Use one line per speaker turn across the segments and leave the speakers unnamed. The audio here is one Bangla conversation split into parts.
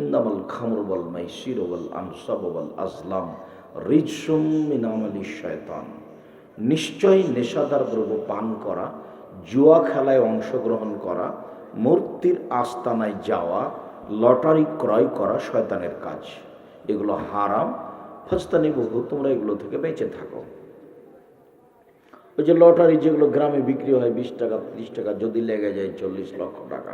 ইন্দামাল খামর বল মাইসির আনসাব বল আজলাম রিজসুম মিনামালি শয়তান। নিশ্চয়ই নেশাদার দ্রব্য পান করা, জুয়া খেলায় অংশগ্রহণ করা, মূর্তির আস্তানায় যাওয়া, লটারি ক্রয় করা শয়তানের কাজ। এগুলো হারাম। ফস্তানি বহু তোমরা এগুলো থেকে বেঁচে থাকো। ওই যে লটারি যেগুলো গ্রামে বিক্রি হয়, বিশ টাকা, ত্রিশ টাকা, যদি লেগে যায় চল্লিশ লক্ষ টাকা।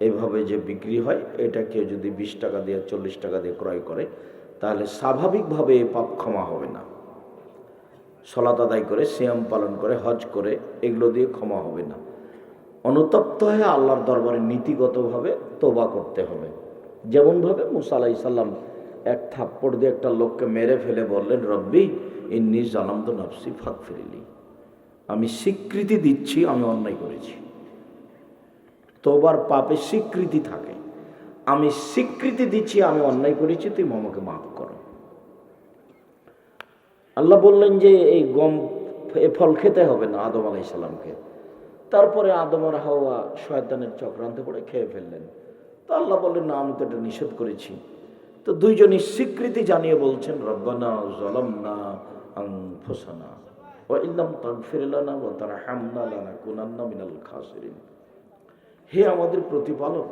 এভাবে যে বিক্রি হয়, এটা কেউ যদি বিশ টাকা দিয়ে, চল্লিশ টাকা দিয়ে ক্রয় করে, তাহলে স্বাভাবিকভাবে এ পাপ ক্ষমা হবে না। সলাত আদায় করে, সিয়াম পালন করে, হজ করে, এগুলো দিয়ে ক্ষমা হবে না। অনুতপ্ত হয়ে আল্লাহর দরবারে নীতিগতভাবে তোবা করতে হবে। যেমনভাবে মুসা আলাহি সাল্লাম এক থাপ্পড় দিয়ে একটা লোককে মেরে ফেলে বললেন, রব্বি, ইন্নি জানাম তো নফসি ফাঁক ফিরিলি আমি স্বীকৃতি দিচ্ছি, আমি অন্যায় করেছি। তোবার পাপে স্বীকৃতি থাকে। আমি স্বীকৃতি দিচ্ছি, আমি অন্যায় করেছি তুই আমাকে মাফ করো। আল্লাহ বললেন যে, এই গম এ ফল খেতে হবে না আদম আলাইসাল্লামকে তারপরে আদম আর হাওয়া শয়তানের চক্রান্ত করে খেয়ে ফেললেন। তো আল্লাহ বললেন, না, আমি তো এটা নিষেধ করেছি। তো দুইজনই স্বীকৃতি জানিয়ে বলছেন, রব্বানা জলম না আনফুসানা ও ইল্লাম তাগফির লানা ওয়া তারহামনা লানাকুনান্না মিনাল খাসিরিন। হে আমাদের প্রতিপালক,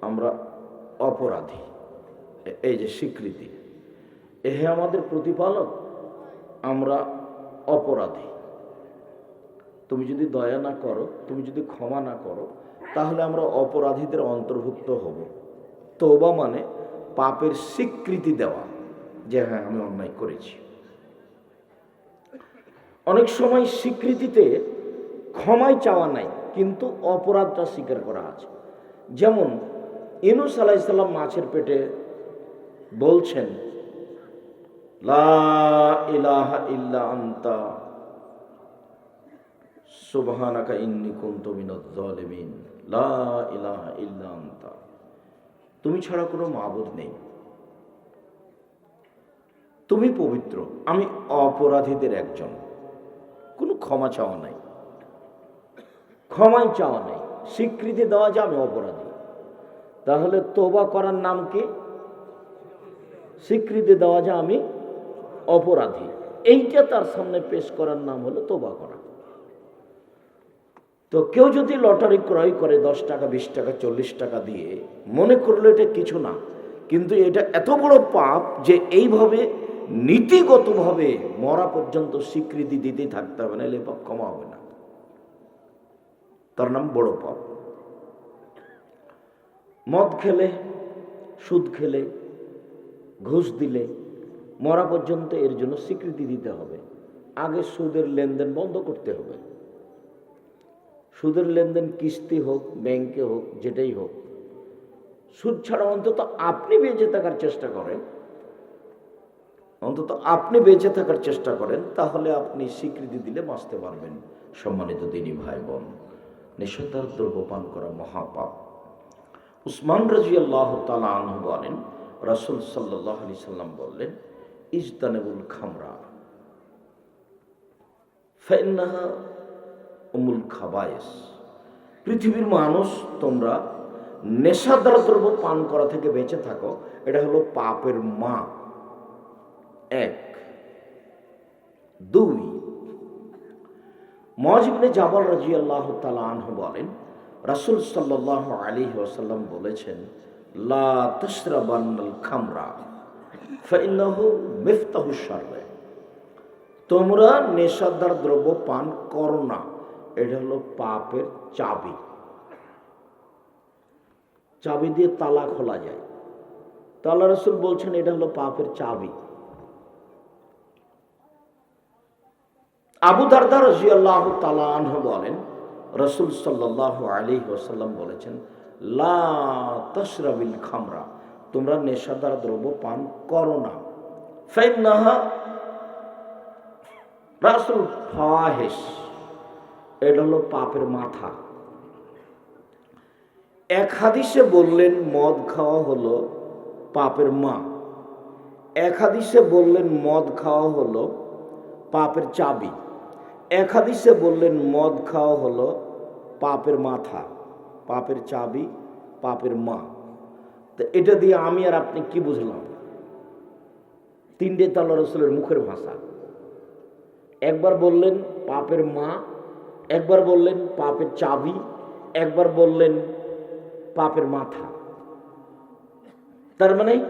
আমরা অপরাধী। এই যে স্বীকৃতি হে আমাদের প্রতিপালক, আমরা অপরাধী। তুমি যদি দয়া না করো, তুমি যদি ক্ষমা না করো, তাহলে আমরা অপরাধীদের অন্তর্ভুক্ত হব। তৌবা মানে পাপের স্বীকৃতি দেওয়া, যে হ্যাঁ আমি অন্যায় করেছি। অনেক সময় স্বীকৃতিতে ক্ষমাই চাওয়া নাই কিন্তু অপরাধটা স্বীকার করা আছে। যেমন ইনুস আলাইসাল্লাম মাছের পেটে বলছেন, লা ইলাহা ইল্লা আন্তা লা ইলাহা ইল্লা আন্তা, তুমি ছাড়া কোনো মাবুদ নেই। তুমি পবিত্র, আমি অপরাধীদের একজন, কোনো ক্ষমা চাওয়া নাই। ক্ষমাই চাওয়া নেই, স্বীকৃতি দেওয়া যে আমি অপরাধী। তাহলে তোবা করার নাম কি? স্বীকৃতি দেওয়া যে আমি অপরাধী। এইটা তার সামনে পেশ করার নাম হলো তোবা করা। তো কেউ যদি লটারি ক্রয় করে দশ টাকা, বিশ টাকা, চল্লিশ টাকা দিয়ে, মনে করল এটা কিছু না, কিন্তু এটা এত বড় পাপ যে এইভাবে নীতিগতভাবে মরা পর্যন্ত স্বীকৃতি দিতে থাকতে হবে না এলে পাপ ক্ষমা হবে না। তার নাম বড় পাপ। মদ খেলে, সুদ খেলে, ঘুষ দিলে মরা পর্যন্ত এর জন্য স্বীকৃতি দিতে হবে। আগে সুদের লেনদেন বন্ধ করতে হবে। সুদের লেনদেন কিস্তি হোক, ব্যাংকে হোক, যেটাই হোক, সুদ ছাড়া অন্তত আপনি বেঁচে থাকার চেষ্টা করেন। অন্তত আপনি বেঁচে থাকার চেষ্টা করেন, তাহলে আপনি স্বীকৃতি দিলে বাঁচতে পারবেন সম্মানিত দিনী ভাই বোন নেশাদার দ্রব্য পান করা মহাপাপ। উসমান রাজি আল্লাহ তালা আনহু বলেন, রাসুল সাল্লাহ আলি সাল্লাম বললেন, ইজতানেবুল খামরা ফেন্নাহা উমুল খাবায়েস। পৃথিবীর মানুষ, তোমরা নেশাদার দ্রব্য পান করা থেকে বেঁচে থাকো, এটা হলো পাপের মা। এক। দুই মজিবনে জাবাল রাজি আল্লাহ আনহু বলেন, রাসুল সাল্লাহ আলী ওয়াসাল্লাম বলেছেন খামরা তোমরা নেশাদার দ্রব্য পান করো না, এটা হলো পাপের চাবি। চাবি দিয়ে তালা খোলা যায়। তালা রসুল বলছেন, এটা হলো পাপের চাবি। আবু দারদা রাজিয়াল্লাহ তালাহ বলেন, রসুল সাল্লাহ আলী ওসাল্লাম বলেছেন, লা তশরাবিল খামরা, তোমরা নেশাদার দ্রব্য পান করো না। ফাইন্নাহা রাসুল ফাহেস এটা হলো পাপের মাথা। এক হাদিসে বললেন, মদ খাওয়া হলো পাপের মা। এক হাদিসে বললেন, মদ খাওয়া হলো পাপের চাবি। এক হাদিসে বললেন, মদ খাওয়া হলো পাপের মাথা, পাপের চাবি, পাপের মা। তো এটা দিয়ে আমি আর আপনি কি বুঝলাম? তিনটে তাল্লা রসুলের মুখের ভাষা। একবার বললেন পাপের মা, একবার বললেন পাপের চাবি, একবার বললেন পাপের মাথা। তার মানে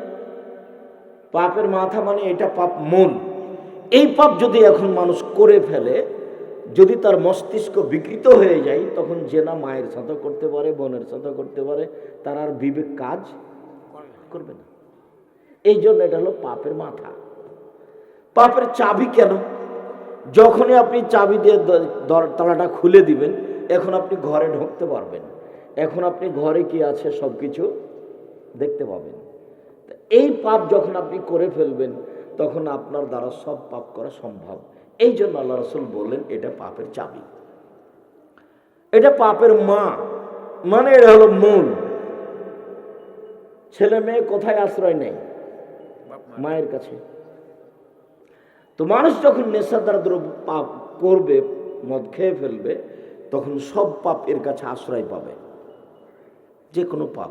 পাপের মাথা মানে এটা পাপ মন। এই পাপ যদি এখন মানুষ করে ফেলে যদি তার মস্তিষ্ক বিকৃত হয়ে যায়, তখন জেনা মায়ের সাথে করতে পারে, বোনের সাথে করতে পারে, তার আর বিবেক কাজ করবে না। এই জন্য এটা হলো পাপের মাথা। পাপের চাবি কেন? যখনই আপনি চাবি দিয়ে তালাটা খুলে দিবেন, এখন আপনি ঘরে ঢুকতে পারবেন। এখন আপনি ঘরে কি আছে সব কিছু দেখতে পাবেন। এই পাপ যখন আপনি করে ফেলবেন, তখন আপনার দ্বারা সব পাপ করা সম্ভব। এই জন্য আল্লাহ রসুল বললেন এটা পাপের চাবি। এটা পাপের মা। মানে এটা হলো মূল। ছেলে মেয়ে কোথায় আশ্রয় নেই মায়ের কাছে। তো মানুষ যখন নেশা নেশাদার দ্রব্য পাপ করবে মদ খেয়ে ফেলবে তখন সব পাপ এর কাছে আশ্রয় পাবে। যে কোনো পাপ।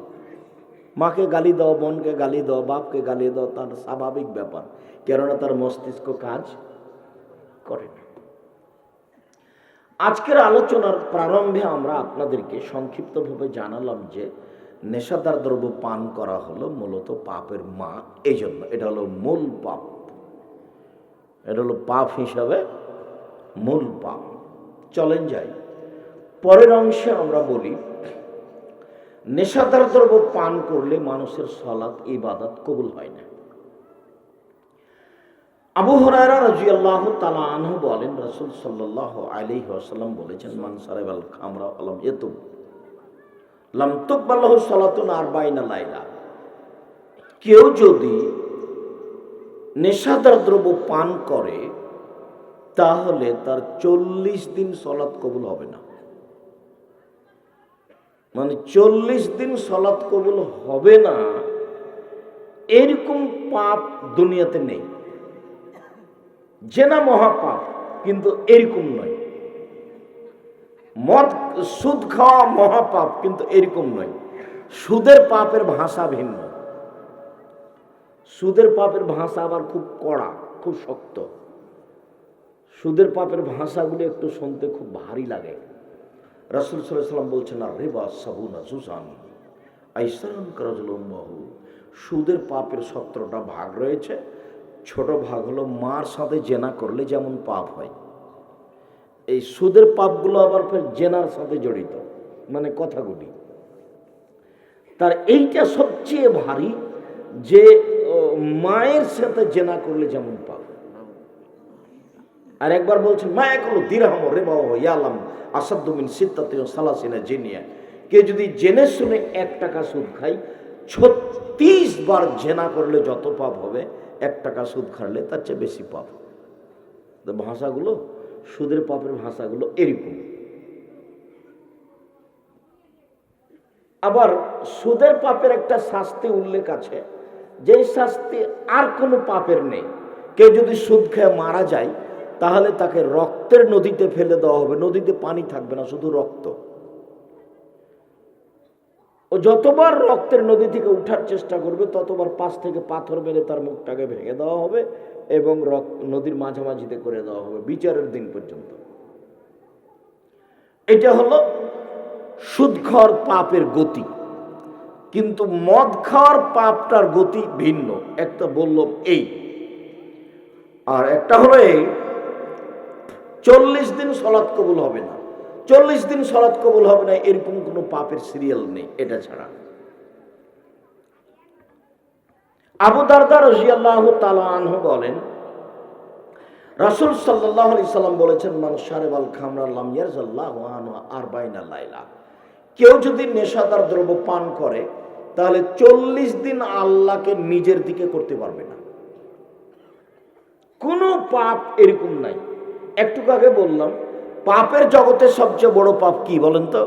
মাকে গালি দাও বোনকে গালি দাও বাপকে গালি দাও তার স্বাভাবিক ব্যাপার। কেননা তার মস্তিষ্ক কাজ করে না আজকের আলোচনার প্রারম্ভে আমরা আপনাদেরকে সংক্ষিপ্তভাবে জানালাম যে নেশাদার দ্রব্য পান করা হলো মূলত পাপের মা এই জন্য এটা হলো মূল পাপ। এটা হলো পাপ হিসাবে মূল পাপ। চলেন যাই। পরের অংশে আমরা বলি, নেশাদার দ্রব্য পান করলে মানুষের সলাৎ ইবাদত কবুল হয় না। আবু হরায়রা রাজিয়াল্লাহ তালা আনহু বলেন, রসুল সাল্লাহ আলী ওয়াসাল্লাম বলেছেন, মান সারেবাল খামরা আলম এতুব লাম তুকবাল্লাহ সালাতুন আর বাইনা লাইলা কেউ যদি নেশাদার দ্রব্য পান করে, তাহলে তার চল্লিশ দিন সলাৎ কবুল হবে না। মানে চল্লিশ দিন সলাৎ কবুল হবে না, এরকম পাপ দুনিয়াতে নেই। জেনা মহাপাপ, কিন্তু এরকম নয়। মদ, সুদ খাওয়া মহাপাপ, কিন্তু এরকম নয়। সুদের পাপের ভাষা ভিন্ন। সুদের পাপের ভাষা আবার খুব কড়া, খুব শক্ত। সুদের পাপের ভাষাগুলি একটু শুনতে খুব ভারী লাগে। রাসুল সাল্লাম বলছেন, আর রেবা সাবুনা সুসান আইসান করজলম্বাহু সুদের পাপের সত্রটা ভাগ রয়েছে ছোট ভাগ হলো মার সাথে জেনা করলে যেমন পাপ হয়। এই সুদের পাপগুলো আবার ফের জেনার সাথে জড়িত মানে কথাগুলি। তার এইটা সবচেয়ে ভারী যে মায়ের সাথে জেনা করলে যেমন পাপ। আর একবার বলছেন মায়া করল দিরহাম রে বাবা ইয়ালাম আসাদ্দমিন সিদ্ধাতে সালাসিনা জেনিয়া। কে যদি জেনে শুনে এক টাকা সুদ খাই ছত্রিশ বার জেনা করলে যত পাপ হবে এক টাকা সুদ খাড়লে তার চেয়ে বেশি পাপ। তো ভাষাগুলো, সুদের পাপের ভাষাগুলো এরকম। আবার সুদের পাপের একটা শাস্তি উল্লেখ আছে। যেই শাস্তি আর কোনো পাপের নেই। কেউ যদি সুদ খেয়ে মারা যায়, তাহলে তাকে রক্তের নদীতে ফেলে দেওয়া হবে। নদীতে পানি থাকবে না, শুধু রক্ত। যতবার রক্তের নদী থেকে উঠার চেষ্টা করবে, ততবার পাশ থেকে পাথর মেরে তার মুখটাকে ভেঙে দেওয়া হবে এবং রক- নদীর মাঝামাঝিতে করে দেওয়া হবে বিচারের দিন পর্যন্ত। এটা হলো সুদ খাওয়ার পাপের গতি। কিন্তু মদ খাওয়ার পাপটার গতি ভিন্ন। একটা বললাম এই। আর একটা হলো এই, চল্লিশ দিন সলাৎ কবুল হবে না। চল্লিশ দিন সলাৎ কবুল হবে না, এরকম কোনো পাপের সিরিয়াল নেই, এটা ছাড়া। আবু দারদা রজিয়াল্লাহ তালা বলেন, রাসুল সাল্লাহ আলি সাল্লাম বলেছেন মানুষ সারেবাল খামরাল্লাম ইয়ারজাল্লাহ আর বাইনা লাইলা। কেউ যদি নেশাদার দ্রব্য পান করে, তাহলে চল্লিশ দিন আল্লাহকে নিজের দিকে করতে পারবে না। কোনো পাপ এরকম নাই। একটু আগে বললাম পাপের জগতে সবচেয়ে বড় পাপ কি বলেন তো?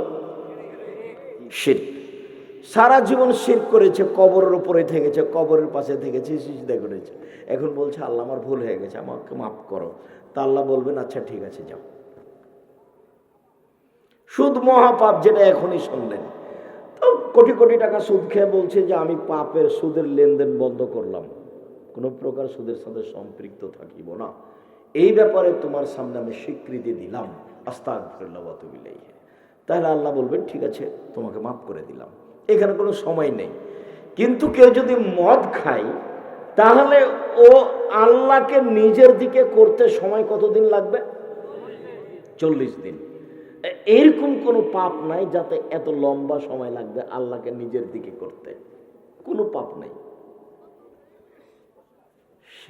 শির সারা জীবন শির করেছে, কবরের উপরে থেকেছে, কবরের পাশে থেকেছে, সিজদা করেছে। এখন বলছে, আল্লাহ আমার ভুল হয়ে গেছে, আমাকে মাফ করো। তা আল্লাহ বলবেন আচ্ছা ঠিক আছে, যাও। সুদ মহাপাপ যেটা এখনই শুনলেন। তো কোটি কোটি টাকা সুদ খেয়ে বলছে যে, আমি পাপের সুদের লেনদেন বন্ধ করলাম। কোনো প্রকার সুদের সাথে সম্পৃক্ত থাকিব না। এই ব্যাপারে তোমার সামনে আমি স্বীকৃতি দিলাম। আস্তাক তাহলে আল্লাহ বলবেন, ঠিক আছে, তোমাকে মাফ করে দিলাম। এখানে কোনো সময় নেই। কিন্তু কেউ যদি মদ খায়, তাহলে ও আল্লাহকে নিজের দিকে করতে সময় কতদিন লাগবে? চল্লিশ দিন। এরকম কোনো পাপ নাই যাতে এত লম্বা সময় লাগবে আল্লাহকে নিজের দিকে করতে। কোনো পাপ নাই।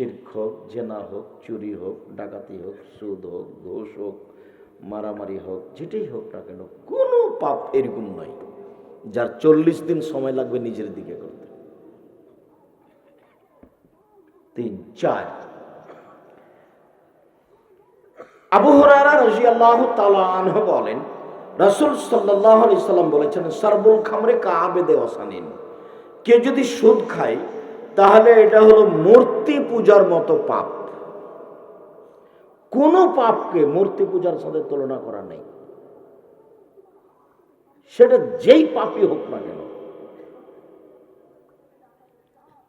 শির্ক হোক জেনা হোক, চুরি হোক, ডাকাতি হোক, সুদ হোক, ঘোষ হোক, মারামারি হোক, যেটাই হোক না কেন, কোনো পাপ এরকম নয়। যার চল্লিশ দিন সময় লাগবে নিজের দিকে করতে। তিন, চার। আবু হরারা রাজিয়াল্লাহু তাআলা আনহু বলেন, রাসূল সাল্লাল্লাহু আলাইহি সাল্লাম বলেছেন, সারবুল খামরে কাবেদে ওয়াসানিন। কে যদি সুদ খায় তাহলে এটা হলো মূর্তি পূজার মতো পাপ। কোন পাপকে মূর্তি পূজার সাথে তুলনা করা নেই। সেটা যেই পাপই হোক না কেন।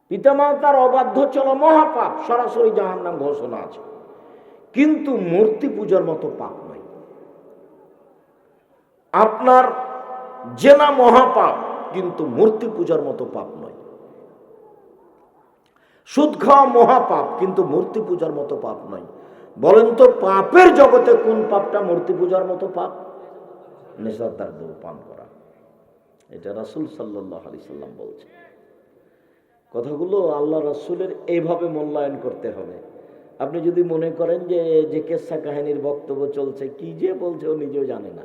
পিতামাতার অবাধ্য চলা মহাপাপ, সরাসরি জাহান্নাম ঘোষণা আছে। কিন্তু মূর্তি পূজার মতো পাপ নয়। আপনার জেনা মহাপাপ, কিন্তু মূর্তি পূজার মতো পাপ খাওয়া মহাপাপ, কিন্তু মূর্তি পূজার মতো পাপ নয়। বলেন তো, পাপের জগতে কোন পাপটা মূর্তি পূজার মতো পাপ? নেশাদার দৌ পান করা। এটা রাসুল সাল্লাহ আলি সাল্লাম বলছে। কথাগুলো আল্লাহ রাসুলের এইভাবে মূল্যায়ন করতে হবে। আপনি যদি মনে করেন যে যে কেসা কাহিনীর বক্তব্য চলছে, কি যে বলছে ও নিজেও জানে না।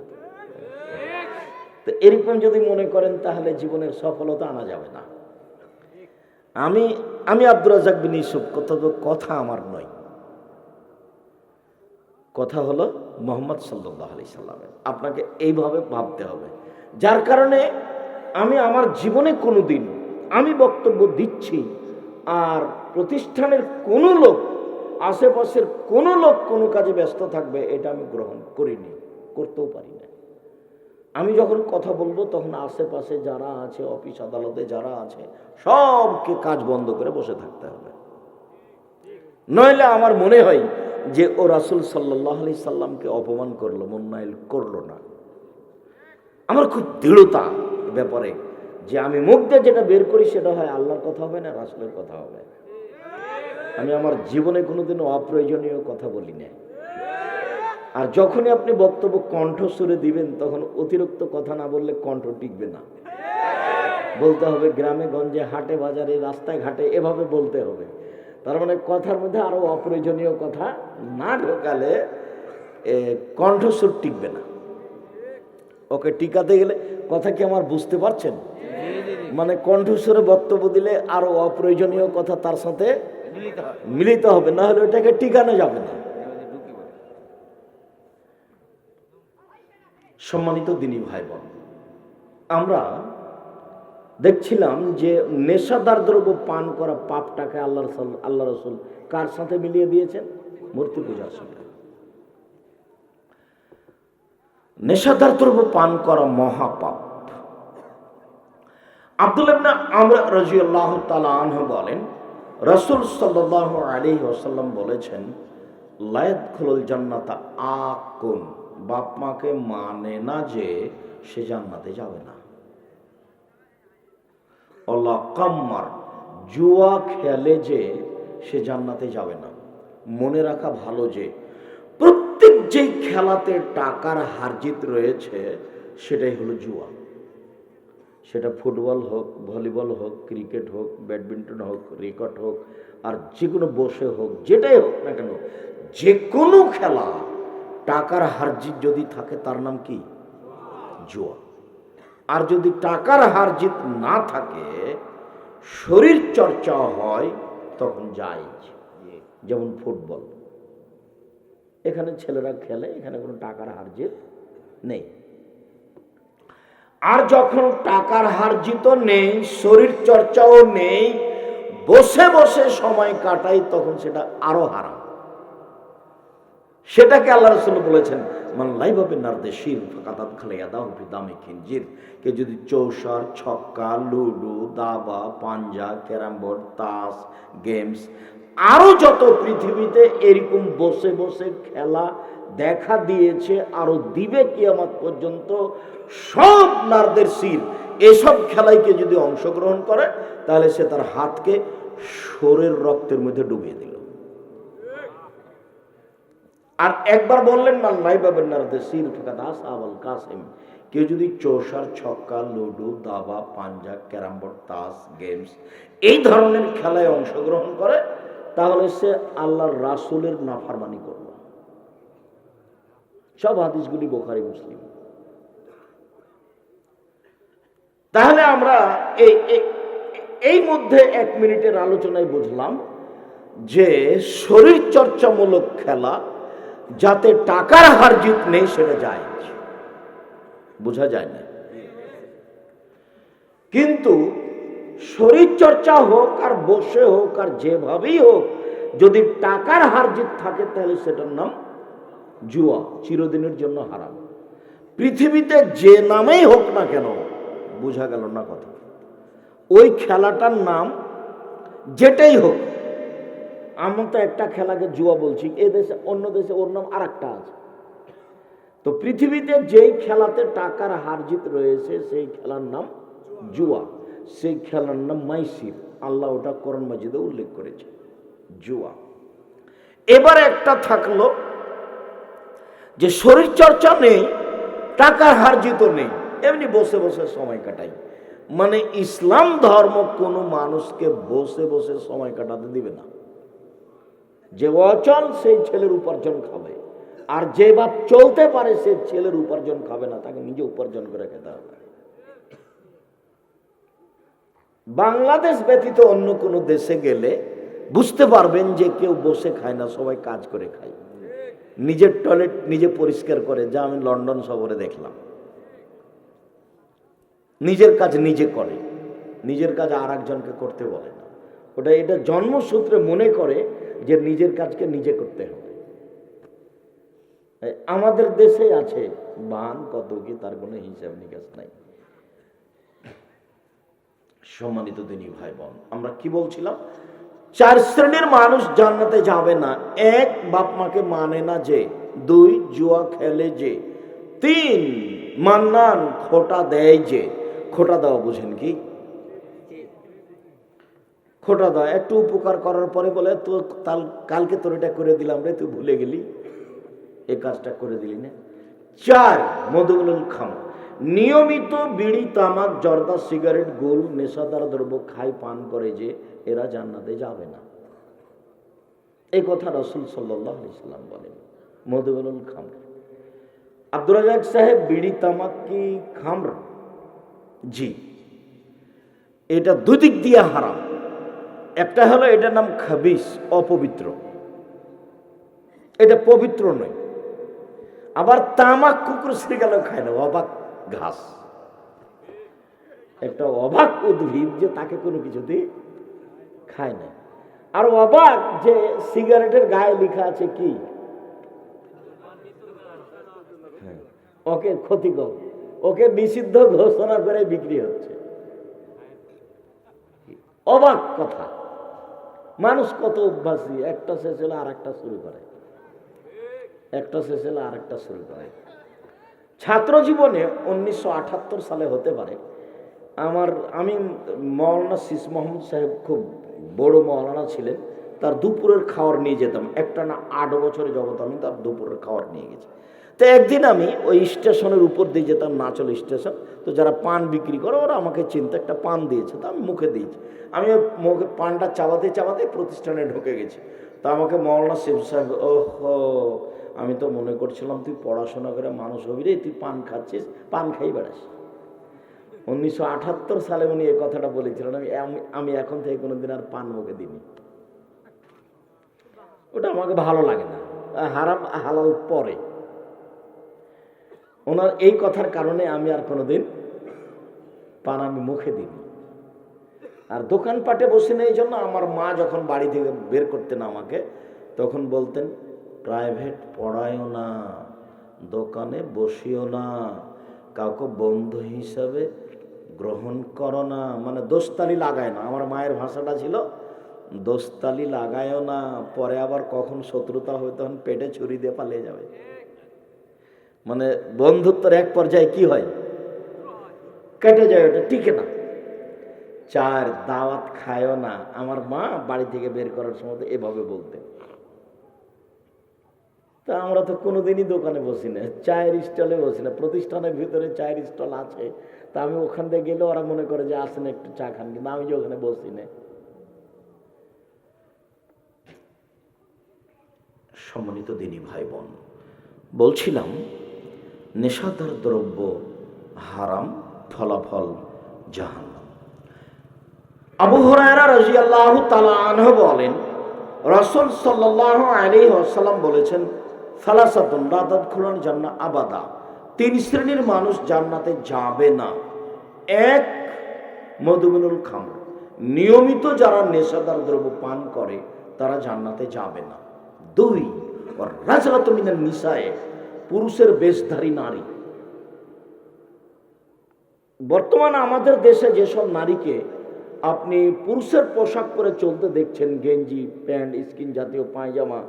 তো এরকম যদি মনে করেন, তাহলে জীবনের সফলতা আনা যাবে না। আমি আমি আব্দুর রাজাক বিন ইসুফ কথা কথা আমার নয়। কথা হলো মোহাম্মদ সাল্লাহ আলি সাল্লামের। আপনাকে এইভাবে ভাবতে হবে। যার কারণে আমি আমার জীবনে কোনো দিন আমি বক্তব্য দিচ্ছি আর প্রতিষ্ঠানের কোনো লোক, আশেপাশের কোনো লোক কোনো কাজে ব্যস্ত থাকবে, এটা আমি গ্রহণ করিনি, করতেও পারি না আমি যখন কথা বলব, তখন আশেপাশে যারা আছে, অফিস আদালতে যারা আছে, সবকে কাজ বন্ধ করে বসে থাকতে হবে। নইলে আমার মনে হয় যে ও রাসুল সাল্লাহ আলি সাল্লামকে অপমান করল মন্নাইল করল না। আমার খুব দৃঢ়তা ব্যাপারে যে আমি মুখ দিয়ে যেটা বের করি সেটা হয় আল্লাহর কথা হবে না রাসুলের কথা হবে। আমি আমার জীবনে কোনোদিনও অপ্রয়োজনীয় কথা বলি না আর যখনই আপনি বক্তব্য কণ্ঠস্বরে দিবেন, তখন অতিরিক্ত কথা না বললে কণ্ঠ টিকবে না। বলতে হবে, গ্রামে, গঞ্জে, হাটে, বাজারে, রাস্তায়, ঘাটে, এভাবে বলতে হবে। তার মানে কথার মধ্যে আরও অপ্রয়োজনীয় কথা না ঢোকালে কণ্ঠস্বর টিকবে না। ওকে টিকাতে গেলে কথা কি আমার বুঝতে পারছেন? মানে কণ্ঠস্বরে বক্তব্য দিলে আরও অপ্রয়োজনীয় কথা তার সাথে মিলিত হবে, না হলে ওটাকে টিকানো যাবে না। সম্মানিত দিনী ভাই বোন আমরা দেখছিলাম যে নেশাদার দ্রব্য পান করা পাপটাকে আল্লাহ আল্লাহ রসুল কার সাথে মিলিয়ে দিয়েছেন? মূর্তি পূজার সাথে। নেশাদার দ্রব্য পান করা মহাপাপ। আব্দুল ইবনে আমর রাজিয়াল্লাহু তাআলা আনহু বলেন, রাসূল সাল্লাল্লাহু আলাইহি ওয়াসাল্লাম বলেছেন, লায়াদখুলুল জান্নাতা আকুন। বাপ মাকে মানে না যে সে জান্নাতে যাবে না। অল্লাহ কাম্মার জুয়া খেলে যে সে জান্নাতে যাবে না। মনে রাখা ভালো যে প্রত্যেক যেই খেলাতে টাকার হারজিত রয়েছে, সেটাই হলো জুয়া। সেটা ফুটবল হোক, ভলিবল হোক, ক্রিকেট হোক, ব্যাডমিন্টন হোক, রেকর্ড হোক, আর যে কোনো বসে হোক, যেটাই হোক না কেন যে কোনো খেলা টাকার হারজিত যদি থাকে, তার নাম কি? জুয়া। আর যদি টাকার হারজিত না থাকে, শরীর চর্চা হয়, তখন যায় যেমন ফুটবল। এখানে ছেলেরা খেলে, এখানে কোনো টাকার হারজিত নেই। আর যখন টাকার হারজিত নেই, শরীর চর্চাও নেই, বসে বসে সময় কাটাই, তখন সেটা আরও হারাম। সেটাকে আল্লাহ রসুল বলেছেন, মান লাইভাবে নারদে শির কাতাত খালাইয়া দাও দামে খিনজির। কে যদি চৌসার, ছক্কা, লুডু, দাবা, পাঞ্জা, ক্যারাম বোর্ড, তাস, গেমস, আরও যত পৃথিবীতে এরকম বসে বসে খেলা দেখা দিয়েছে, আরও দিবে কিয়ামত পর্যন্ত, সব নারদের শির এসব খেলাইকে যদি অংশগ্রহণ করে, তাহলে সে তার হাতকে শোরের রক্তের মধ্যে ডুবিয়ে দিল। আর একবার বললেন নাই বাবেন কাসেম। কেউ যদি চৌসার, ছক্কা, লুডু, দাবা, পাঞ্জা ক্যারাম বোর্ড তাস, গেমস এই ধরনের খেলায় অংশগ্রহণ করে, তাহলে সে আল্লাহর রাসুলের নাফারমানি করল সব হাদিসগুলি বোখারি, মুসলিম। তাহলে আমরা এই- এই মধ্যে এক মিনিটের আলোচনায় বুঝলাম যে শরীর চর্চামূলক খেলা যাতে টাকার হার জিত নেই, সেটা যায়। বোঝা যায় না। কিন্তু শরীর চর্চা হোক আর বসে হোক আর যেভাবেই হোক, যদি টাকার হার জিত থাকে, তাহলে সেটার নাম জুয়া, চিরদিনের জন্য হারাম। পৃথিবীতে যে নামেই হোক না কেন, বোঝা গেল না কথা। ওই খেলাটার নাম যেটাই হোক আমরা তো একটা খেলাকে জুয়া বলছি, এ দেশে অন্য দেশে ওর নাম আর একটা আছে। তো পৃথিবীতে যেই খেলাতে টাকার হার জিত রয়েছে, সেই খেলার নাম জুয়া, সেই খেলার নাম মাইসির। আল্লাহ ওটা করণ মাজিদে উল্লেখ করেছে, জুয়া। এবার একটা থাকল যে শরীর চর্চা নেই, টাকার হার জিত নেই, এমনি বসে বসে সময় কাটাই। মানে ইসলাম ধর্ম কোনো মানুষকে বসে বসে সময় কাটাতে দিবে না। যে অচল সেই ছেলের উপার্জন খাবে। আর যে বাপ চলতে পারে সে ছেলের উপার্জন খাবে না, তাকে নিজে উপার্জন করে খেতে হবে। বাংলাদেশ ব্যতীত অন্য কোনো দেশে গেলে বুঝতে পারবেন যে কেউ বসে খায় না, সবাই কাজ করে খায়। নিজের টয়লেট নিজে পরিষ্কার করে, যা আমি লন্ডন শহরে দেখলাম। নিজের কাজ নিজে করে, নিজের কাজ আর একজনকে করতে বলে না। ওটা, এটা জন্মসূত্রে মনে করে যে নিজের কাজকে নিজে করতে হবে। আমাদের দেশে আছে, বান কত কি তার কোনো হিসাব নিকাশ নাই। সম্মানিত দিনী ভাই বোন আমরা কি বলছিলাম? চার শ্রেণির মানুষ জান্নাতে যাবে না। এক বাপ মাকে মানে না যে, দুই জুয়া খেলে যে, তিন মান্নান খোটা দেয় যে। খোটা দেওয়া বুঝেন কি? খোটা দেওয়া একটু উপকার করার পরে বলে, তো তাল, কালকে তোর এটা করে দিলাম রে, তুই ভুলে গেলি। এই কাজটা করে দিলি না। চার মধুগুল খাম নিয়মিত বিড়ি, তামাক, জর্দা, সিগারেট গোল নেশাদার দ্রব্য খাই পান করে যে এরা জান্নাতে যাবে না। এই কথা রসুল সাল্লাম বলেন। মধুগুল খাম আব্দুল সাহেব, বিড়ি, তামাক কি খামর? জি। এটা দুদিক দিয়ে হারাম। একটা হলো এটার নাম খাবিস অপবিত্র। এটা পবিত্র নয়। আবার তামাক কুকুর শ্রীকাল খায় না অবাক ঘাস। একটা অবাক উদ্ভিদ যে তাকে কোনো কিছুতে খায় না। আর অবাক যে সিগারেটের গায়ে লেখা আছে কি? হ্যাঁ, ওকে ক্ষতিকর ওকে নিষিদ্ধ ঘোষণা করে বিক্রি হচ্ছে। অবাক কথা। মানুষ কত অভ্যাসী একটা শেষ হলে আর একটা শুরু করে। একটা শেষ হলে আর একটা শুরু করে। ছাত্র জীবনে উনিশশো সালে হতে পারে, আমার, আমি মৌলানা শীষ মোহাম্মদ সাহেব খুব বড় মৌলানা ছিলেন, তার দুপুরের খাওয়ার নিয়ে যেতাম। একটা না আট বছরে জগৎ আমি তার দুপুরের খাওয়ার নিয়ে গেছি। তো একদিন আমি ওই স্টেশনের উপর দিয়ে যেতাম নাচল স্টেশন, তো যারা পান বিক্রি করে ওরা আমাকে চিন্তা, একটা পান দিয়েছে, তো আমি মুখে দিয়েছি। আমি মুখে পানটা চাবাতে চাবাতে প্রতিষ্ঠানে ঢুকে গেছি। তা আমাকে মৌলানা শিব সাহেব ওহো, আমি তো মনে করছিলাম তুই পড়াশোনা করে মানুষ হবি রে, তুই পান খাচ্ছিস, পান খাই বেড়াস। উনিশশো আঠাত্তর সালে উনি এই কথাটা বলেছিলেন আমি, আমি- এখন থেকে কোনোদিন আর পান মুখে দিইনি। ওটা আমাকে ভালো লাগে না। হারাম, হালাল পরে। ওনার এই কথার কারণে আমি আর কোনোদিন পান আমি মুখে দিইনি। আর দোকানপাটে বসে নেই জন্য আমার মা যখন বাড়ি থেকে বের করতেন আমাকে, তখন বলতেন, প্রাইভেট পড়ায়ও না, দোকানে বসিও না, কাউকে বন্ধু হিসাবে গ্রহণ করো না। মানে দোস্তালি লাগায় না। আমার মায়ের ভাষাটা ছিল, দোস্তালি লাগায়ও না, পরে আবার কখন শত্রুতা হবে তখন পেটে ছুরি দিয়ে পালিয়ে যাবে। মানে বন্ধুত্বের এক পর্যায়ে কি হয়? কেটে যায়, ওটা টিকে না। চার দাওয়াত খায়ও না। আমার মা বাড়ি থেকে বের করার সময় এভাবে বলতেন। তা আমরা তো কোনোদিনই দোকানে বসি না, চায়ের স্টলে বসি না। প্রতিষ্ঠানের ভিতরে চায়ের স্টল আছে। তা আমি ওখান থেকে গেলে ওরা মনে করে যে আসেন একটু চা খান, কিন্তু আমি যে ওখানে বসি না। সম্মানিত দিনী ভাই বোন বলছিলাম নেশাদার দ্রব্য হারাম, ফলাফল জাহান্নাম। আবু হুরায়রা রাদিয়াল্লাহু তাআলা আনহু বলেন, রাসূল সাল্লাল্লাহু আলাইহি ওয়াসাল্লাম বলেছেন, সালাসাতুন লা তাদখুলুন জান্নাহ আবাদা। তিন শ্রেণির মানুষ জান্নাতে যাবে না। এক, মধুমিনুল খামর। নিয়মিত যারা নেশাদার দ্রব্য পান করে, তারা জান্নাতে যাবে না। দুই রাজরাত মিনাল নিসায়ে। পুরুষের বেশধারী নারী। বর্তমান আমাদের দেশে যেসব নারীকে আপনি পুরুষের পোশাক পরে চলতে দেখছেন, গেঞ্জি, প্যান্ট, স্কিন জাতীয় পায়জামা,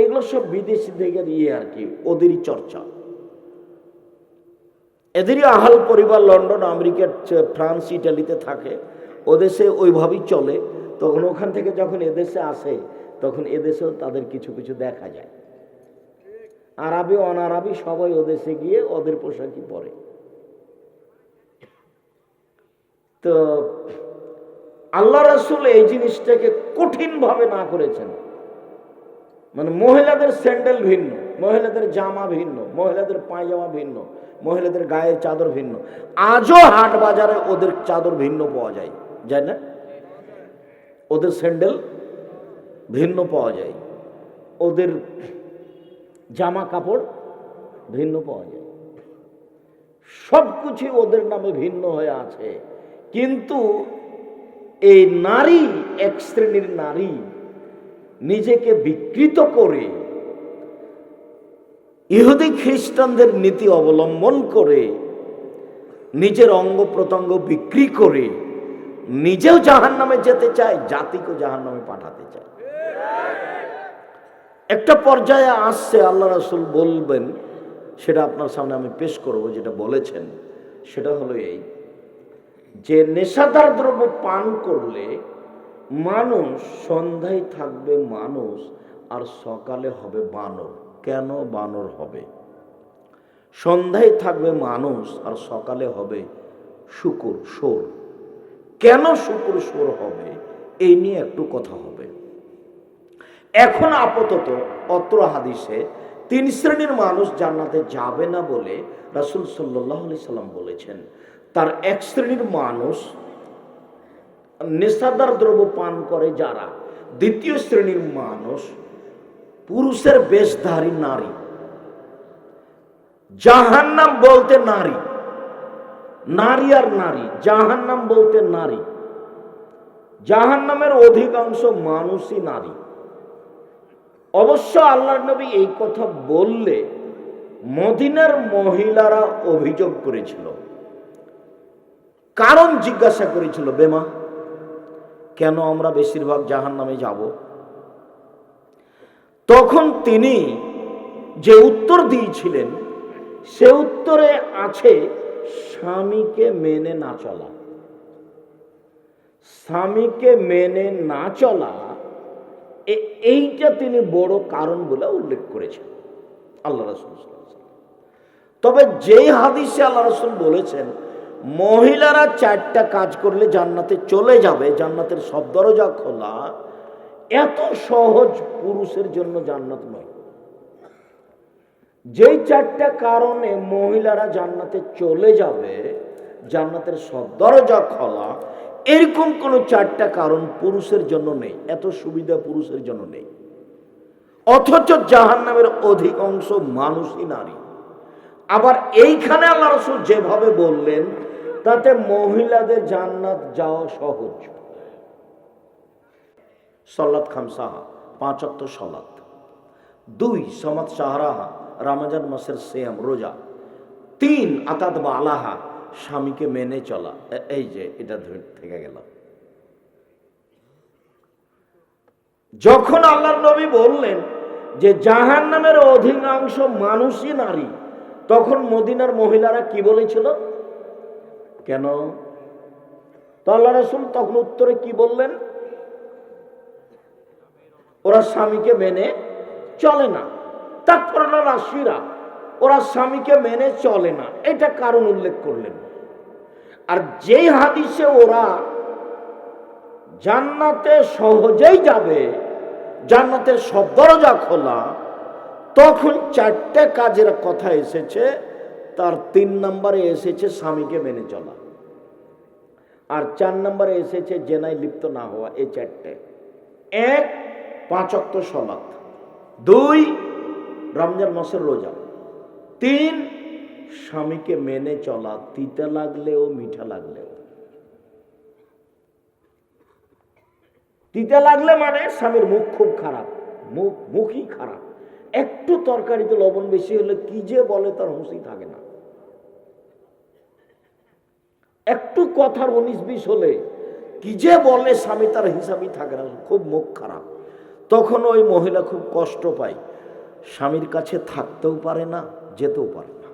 এগুলো সব বিদেশি থেকে ইয়ে আর কি, ওদেরই চর্চা। এদেরই আহাল পরিবার লন্ডন আমেরিকার ফ্রান্স, ইটালিতে থাকে ওদেশে ওইভাবেই চলে। তখন ওখান থেকে যখন এদেশে আসে, তখন এদেশেও তাদের কিছু কিছু দেখা যায়। আরবি, অনারবি সবাই ওদেশে গিয়ে ওদের পোশাকই পরে। তো আল্লাহ রাসূল এই জিনিসটাকে কঠিনভাবে না করেছেন। মানে মহিলাদের স্যান্ডেল ভিন্ন, মহিলাদের জামা ভিন্ন, মহিলাদের পায়জামা ভিন্ন, মহিলাদের গায়ের চাদর ভিন্ন। আজও হাট বাজারে ওদের চাদর ভিন্ন পাওয়া যায় যায় না? ওদের স্যান্ডেল ভিন্ন পাওয়া যায়। ওদের জামা কাপড় ভিন্ন পাওয়া যায়। সব কিছু ওদের নামে ভিন্ন হয়ে আছে। কিন্তু এই নারী, এক শ্রেণির নারী, নিজেকে বিকৃত করে ইহুদি খ্রিস্টানদের নীতি অবলম্বন করে, নিজের অঙ্গ প্রত্যঙ্গ বিক্রি করে, নিজেও জাহান নামে যেতে চায়, জাতিকেও জাহান নামে পাঠাতে চায়। একটা পর্যায়ে আসছে আল্লাহ রাসুল বলবেন, সেটা আপনার সামনে আমি পেশ করব, যেটা বলেছেন, সেটা হলো এই, যে নেশাদার দ্রব্য পান করলে মানুষ সন্ধ্যায় থাকবে মানুষ, আর সকালে হবে বানর। কেন বানর হবে? সন্ধ্যায় থাকবে মানুষ, আর সকালে হবে শুকুর সোর কেন শুকুর সোর হবে? এই নিয়ে একটু কথা হবে। এখন আপাতত অত্র হাদিসে তিন শ্রেণির মানুষ জান্নাতে যাবে না বলে রাসুল সাল্লাহ আলি সাল্লাম বলেছেন। তার এক শ্রেণির মানুষ নেশাদার দ্রব্য পান করে যারা, দ্বিতীয় শ্রেণির মানুষ পুরুষের বেশধারী নারী। জাহান্নাম বলতে নারী। নারী আর নারী, জাহান্নাম বলতে নারী। জাহান্নামের অধিকাংশ মানুষই নারী। অবশ্য আল্লাহ নবী এই কথা বললে মদিনার মহিলারা অভিযোগ করেছিল। কারণ জিজ্ঞাসা করেছিল, বেমা, কেন আমরা বেশিরভাগ জাহান নামে যাব? তখন তিনি যে উত্তর দিয়েছিলেন, সে উত্তরে আছে, স্বামীকে মেনে না চলা। স্বামীকে মেনে না চলা এইটা তিনি বড় কারণ বলে উল্লেখ করেছেন। আল্লাহ রসুল তবে যেই হাদিসে আল্লাহ রসুল বলেছেন, মহিলারা চারটা কাজ করলে জান্নাতে চলে যাবে, জান্নাতের সব দরজা খোলা, এত সহজ পুরুষের জন্য জান্নাত নয়। যেই চারটা কারণে মহিলারা জান্নাতে চলে যাবে, জান্নাতের সব দরজা খোলা এরকম কোনো চারটা কারণ পুরুষের জন্য নেই। এত সুবিধা পুরুষের জন্য নেই। অথচ জাহান নামের অধিকাংশ মানুষই নারী। আবার এইখানে আল্লাহ রসুল যেভাবে বললেন, তাতে মহিলাদের জান্নাত যাওয়া সহজ। সল্লাত খামসাহা পাঁচ অক্ট সলাত। দুই সমাজ সাহারাহা, রামাজান মাসের সেম রোজা। তিন আতাত বা আলাহা স্বামীকে মেনে চলা। এই যে, এটা থেকে গেল। যখন আল্লাহর নবী বললেন যে জাহান নামের অধিকাংশ মানুষই নারী, তখন মদিনার মহিলারা কি বলেছিল? কেন? তো আল্লাহ রসুল তখন উত্তরে কি বললেন? ওরা স্বামীকে মেনে চলে না। তারপর রাশিরা ওরা স্বামীকে মেনে চলে না। এটা কারণ উল্লেখ করলেন। আর যেই হাদিসে ওরা জান্নাতে সহজেই যাবে, জান্নাতের সব দরজা খোলা, তখন চারটে কাজের কথা এসেছে, তার তিন নম্বরে এসেছে স্বামীকে মেনে চলা। আর চার নম্বরে এসেছে জেনায় লিপ্ত না হওয়া, এই চারটে। এক পাঁচক্ত সলাৎ। দুই, রমজান মাসের রোজা। তিন, স্বামীকে মেনে চলা, তিতে লাগলেও, মিঠা লাগলেও। তিতে লাগলে মানে স্বামীর মুখ খুব খারাপ, মুখ, মুখই খারাপ। একটু তরকারিতে লবণ বেশি হলে কি যে বলে তার হুঁশি থাকে না। একটু কথার উনিশ বিশ হলে কি যে বলে স্বামী তার হিসাবই থাকে না, খুব মুখ খারাপ। তখন ওই মহিলা খুব কষ্ট পায়। স্বামীর কাছে থাকতেও পারে না যেতেও পারে না।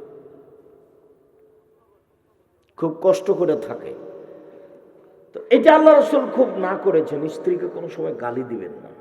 খুব কষ্ট করে থাকে। তো এটা আল্লাহ রসুল খুব না করেছেন, স্ত্রীকে কোনো সময় গালি দিবেন না।